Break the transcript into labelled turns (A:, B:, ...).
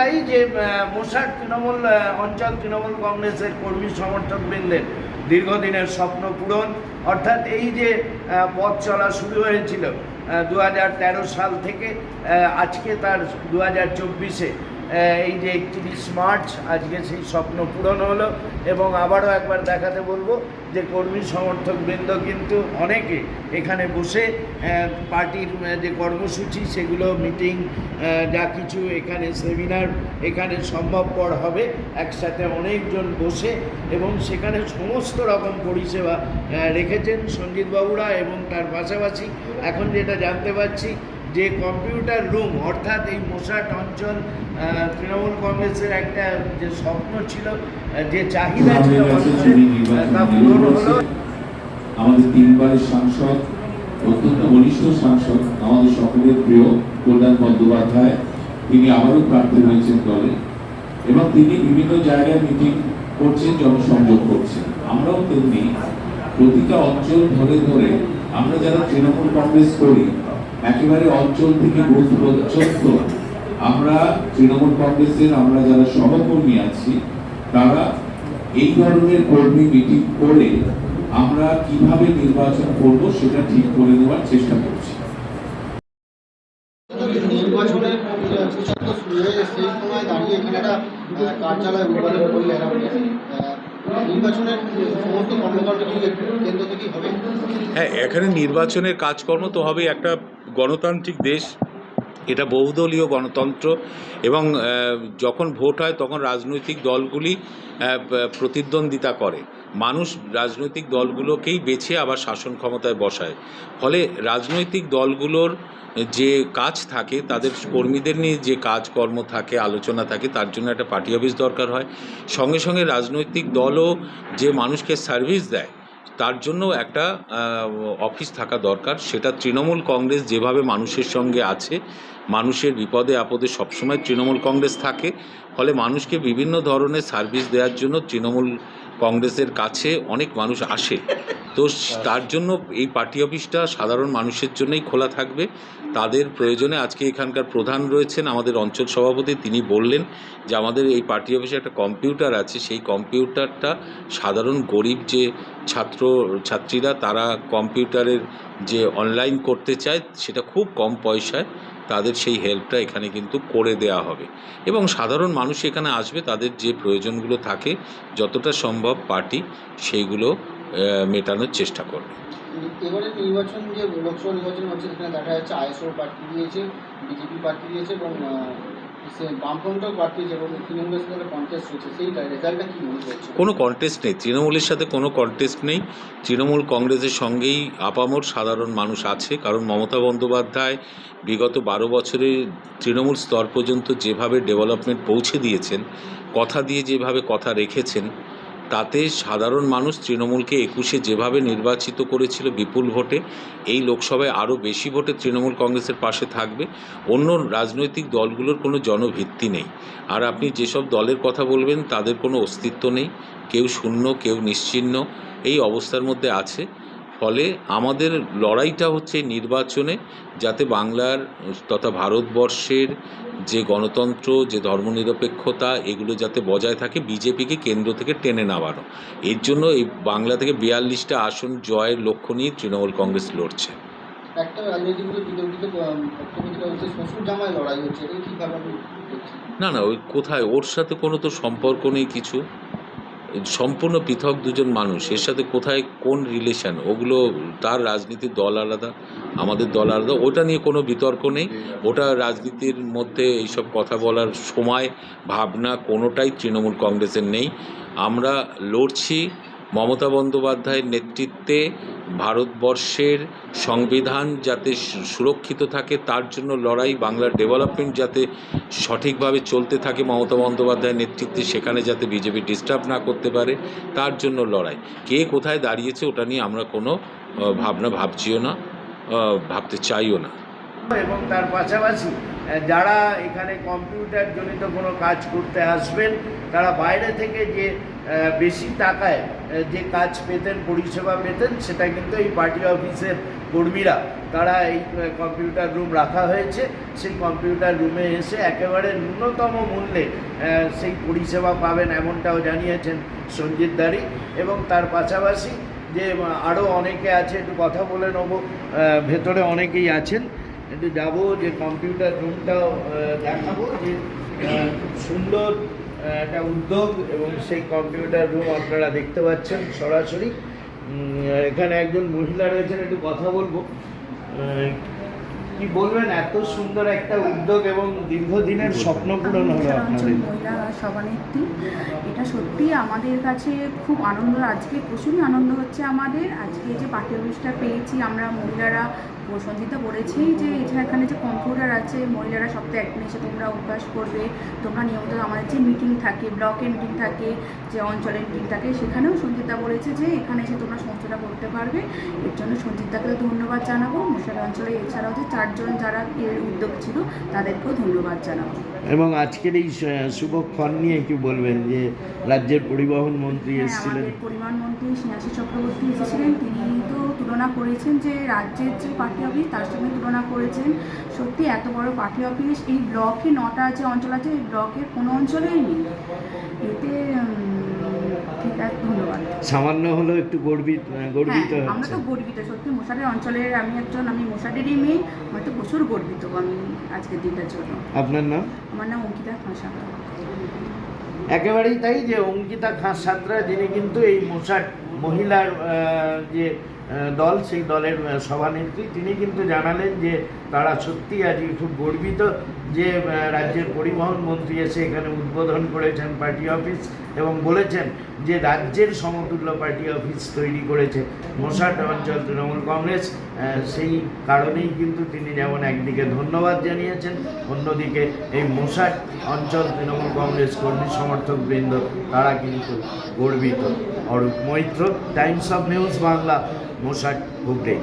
A: তাই যে মোশাক তৃণমূল অঞ্চল তৃণমূল কংগ্রেসের কর্মী সমর্থক বৃন্দের দীর্ঘদিনের স্বপ্ন পূরণ, অর্থাৎ এই যে পথ চলা শুরু হয়েছিল দু হাজার তেরো সাল থেকে আজকে তার দু হাজার চব্বিশে এই যে একত্রিশ মার্চ আজকে সেই স্বপ্ন পূরণ হলো এবং আবারও একবার দেখাতে বলব যে কর্মী সমর্থক বৃন্দ কিন্তু অনেকে এখানে বসে পার্টির যে কর্মসূচি সেগুলো মিটিং যা কিছু এখানে সেমিনার এখানে সম্ভবপর হবে, একসাথে অনেকজন বসে এবং সেখানে সমস্ত রকম পরিষেবা রেখেছেন সঞ্জিতবাবুরা এবং তার পাশাপাশি এখন যেটা জানতে পারছি যে কম্পিউটার রুম অর্থাৎ এই মোসাট অঞ্চল তৃণমূল কংগ্রেসের একটা যে স্বপ্ন ছিল যে চাহিদা ছিল মানুষের আহ, তা পূরণ হলো।
B: আমাদের তিনবারের সাংসদ অত্যন্ত বলিষ্ঠ সাংসদ আমাদের সকলের প্রিয় কল্যাণ বন্দ্যোপাধ্যায় তিনি আবারও প্রার্থী হয়েছেন দলে এবং তিনি বিভিন্ন জায়গায় মিটিং করছেন জনসংযোগ করছেন। আমরাও তেমনি প্রতিটা অঞ্চল ধরে ধরে আমরা যারা তৃণমূল কংগ্রেস করি একেবারে অঞ্চল থেকে বুথ আমরা তৃণমূল কংগ্রেসের, আমরা যারা সহকর্মী আছি, তারা এই ধরনের কর্মী মিটিং করে আমরা কীভাবে নির্বাচন করব সেটা ঠিক করে নেওয়ার চেষ্টা করছি।
C: কার্যালয় করলেন
D: হ্যাঁ এখানে নির্বাচনের কাজকর্ম তো হবে একটা গণতান্ত্রিক দেশ, এটা বহুদলীয় গণতন্ত্র এবং যখন ভোট হয় তখন রাজনৈতিক দলগুলি প্রতিদ্বন্দ্বিতা করে। মানুষ রাজনৈতিক দলগুলোকেই বেছে আবার শাসন ক্ষমতায় বসায়। ফলে রাজনৈতিক দলগুলোর যে কাজ থাকে, তাদের কর্মীদের নিয়ে যে কাজকর্ম থাকে, আলোচনা থাকে, তার জন্য একটা পার্টি অফিস দরকার হয়। সঙ্গে সঙ্গে রাজনৈতিক দলও যে মানুষকে সার্ভিস দেয়, তার জন্য একটা অফিস থাকা দরকার। সেটা তৃণমূল কংগ্রেস যেভাবে মানুষের সঙ্গে আছে, মানুষের বিপদে আপদে সবসময় তৃণমূল কংগ্রেস থাকে। ফলে মানুষকে বিভিন্ন ধরনের সার্ভিস দেওয়ার জন্য তৃণমূল কংগ্রেসের কাছে অনেক মানুষ আসে। তো তার জন্য এই পার্টি অফিসটা সাধারণ মানুষের জন্যই খোলা থাকবে। তাদের প্রয়োজনে আজকে এখানকার প্রধান রয়েছেন আমাদের অঞ্চল সভাপতি। তিনি বললেন যে আমাদের এই পার্টি অফিসে একটা কম্পিউটার আছে। সেই কম্পিউটারটা সাধারণ গরিব যে ছাত্র, ছাত্রীরা, তারা কম্পিউটারের যে অনলাইন করতে চায়, সেটা খুব কম পয়সায় তাদের সেই হেল্পটা এখানে কিন্তু করে দেয়া হবে। এবং সাধারণ মানুষ এখানে আসবে, তাদের যে প্রয়োজনগুলো থাকে, যতটা সম্ভব পার্টি সেইগুলো মেটানোর চেষ্টা করবে।
C: নির্বাচন
D: কোনো কন্টেস্ট নেই। তৃণমূলের সাথে কোনো কন্টেস্ট নেই। তৃণমূল কংগ্রেসের সঙ্গেই আপামর সাধারণ মানুষ আছে। কারণ মমতা বন্দ্যোপাধ্যায় বিগত বারো বছরে তৃণমূল স্তর পর্যন্ত যেভাবে ডেভেলপমেন্ট পৌঁছে দিয়েছেন, কথা দিয়ে যেভাবে কথা রেখেছেন তাতে সাধারণ মানুষ তৃণমূলকে একুশে যেভাবে নির্বাচিত করেছিল বিপুল ভোটে, এই লোকসভায় আরও বেশি ভোটে তৃণমূল কংগ্রেসের পাশে থাকবে। অন্য রাজনৈতিক দলগুলোর কোনো জনভিত্তি নেই। আর আপনি যেসব দলের কথা বলবেন, তাদের কোনো অস্তিত্ব নেই। কেউ শূন্য, কেউ নিশ্চিহ্ন এই অবস্থার মধ্যে আছে। ফলে আমাদের লড়াইটা হচ্ছে নির্বাচনে, যাতে বাংলার তথা ভারতবর্ষের যে গণতন্ত্র যে ধর্মনিরপেক্ষতা এগুলো যাতে বজায় থাকে বিজেপিকে কেন্দ্র থেকে টেনে নামানো। এর জন্য এই বাংলা থেকে বিয়াল্লিশটা আসন জয়ের লক্ষ্য নিয়ে তৃণমূল কংগ্রেস লড়ছে। না না ওই কোথায়? ওর সাথে কোনো তো সম্পর্ক নেই কিছু। সম্পূর্ণ পৃথক দুজন মানুষ, এর সাথে কোথায় কোন রিলেশন ওগুলো, তার রাজনীতির দল আলাদা, আমাদের দল আলাদা, ওটা নিয়ে কোনো বিতর্ক নেই। ওটা রাজনীতির মধ্যে এইসব কথা বলার সময়, ভাবনা কোনোটাই তৃণমূল কংগ্রেসের নেই। আমরা লড়ছি মমতা বন্দ্যোপাধ্যায়ের নেতৃত্বে ভারতবর্ষের সংবিধান যাতে সুরক্ষিত থাকে, তার জন্য লড়াই বাংলার ডেভেলপমেন্ট যাতে সঠিকভাবে চলতে থাকে মমতা বন্দ্যোপাধ্যায়ের নেতৃত্বে, সেখানে যাতে বিজেপি ডিস্টার্ব না করতে পারে, তার জন্য লড়াই। কে কোথায় দাঁড়িয়েছে ওটা নিয়ে আমরা কোনো ভাবনা ভাবছিও না ভাবতে চাইও না।
A: এবং তার পাশাপাশি যারা এখানে কম্পিউটার জনিত কোনো কাজ করতে আসবেন, তারা বাইরে থেকে যে বেশি টাকায় যে কাজ পেতেন, পরিষেবা পেতেন, সেটা কিন্তু এই পার্টি অফিসের কর্মীরা, তারা এই কম্পিউটার রুম রাখা হয়েছে। সেই কম্পিউটার রুমে এসে একেবারে ন্যূনতম মূল্যে সেই পরিষেবা পাবেন এমনটাও জানিয়েছেন সঞ্জিত দারি এবং তার পাশাপাশি যে, আরও অনেকে আছে, একটু কথা বলে নেব ভেতরে অনেকেই আছেন। একটু যাব যে কম্পিউটার রুমটাও দেখাবো যে খুব সুন্দর একটা উদ্যোগ এবং সেই কম্পিউটার রুম আপনারা দেখতে পাচ্ছেন সরাসরি। এখানে একজন মহিলা রয়েছেন একটু কথা বলব। কি বলবেন? এত সুন্দর একটা উদ্যোগ এবং দীর্ঘদিনের স্বপ্ন পূরণ হলো আপনাদের।
E: মহিলা সভানেত্রী এটা সত্যি আমাদের কাছে খুব আনন্দ। আজকে প্রচুরই আনন্দ হচ্ছে আমাদের। আজকে যে পাঠ্য অফিসটা পেয়েছি আমরা মহিলারা সঞ্জিতা বলেছি যে এটা এখানে যে কম্পিউটার আছে মহিলারা সপ্তাহে একদিন এসে তোমরা অভ্যাস করবে। তোমরা নিয়মিত আমাদের যে মিটিং থাকে ব্লকে মিটিং থাকে যে অঞ্চলের মিটিং থাকে সেখানেও সঞ্জিতা বলেছে যে এখানে এসে তোমরা সমস্যাটা করতে পারবে। এর জন্য সঞ্জিতাকে ধন্যবাদ জানাব। মশারি অঞ্চলে এছাড়াও যে চারজন যারা এর উদ্যোগ ছিল তাদেরকেও ধন্যবাদ জানাব।
A: এবং আজকের এই শুভক্ষণ নিয়ে কি বলবেন? যে রাজ্যের পরিবহন মন্ত্রী
E: হ্যাঁ,
A: এসেছিলেন।
E: পরিবহন মন্ত্রী স্নেহাশী চক্রবর্তী এসেছিলেন। তিনি তো তুলনা করেছেন যে রাজ্যের যে পার্টি অফিস তার সঙ্গে তুলনা করেছেন। সত্যি এত বড় পার্টি অফিস এই ব্লকে নটা যে অঞ্চল আছে এই ব্লকের কোনো অঞ্চলেই নেই। এতে ঠিক আছে ধন্যবাদ।
A: সামান্য হলেও একটু গর্বিত গর্বিত
E: হ্যাঁ আমরা তো গর্বিত সত্যি মশারের অঞ্চলের আমি একজন আমি মশারেরই মেয়ে আমি তো প্রচুর গর্বিত আমি আজকের দিনটার জন্য।
A: আপনার নাম?
E: আমার নাম অঙ্কিতা ফাঁসা
A: একেবারেই তাই যে অঙ্কিতা খাঁ সাঁতরা যিনি কিন্তু এই মোসাট মহিলার যে দল, সেই দলের সভানেত্রী। তিনি কিন্তু জানালেন যে তারা সত্যি আজকে খুব গর্বিত যে রাজ্যের পরিবহন মন্ত্রী এসে এখানে উদ্বোধন করেছেন পার্টি অফিস এবং বলেছেন যে রাজ্যের সমতুল্য পার্টি অফিস তৈরি করেছে মোসাট অঞ্চল তৃণমূল কংগ্রেস। সেই কারণেই কিন্তু তিনি যেমন একদিকে ধন্যবাদ জানিয়েছেন, অন্যদিকে এই মোসাট অঞ্চল তৃণমূল কংগ্রেস কর্মী সমর্থক বৃন্দ, তারা কিন্তু গর্বিত। Arup Maitra, Times of News Bangla. মোসাট Hooghly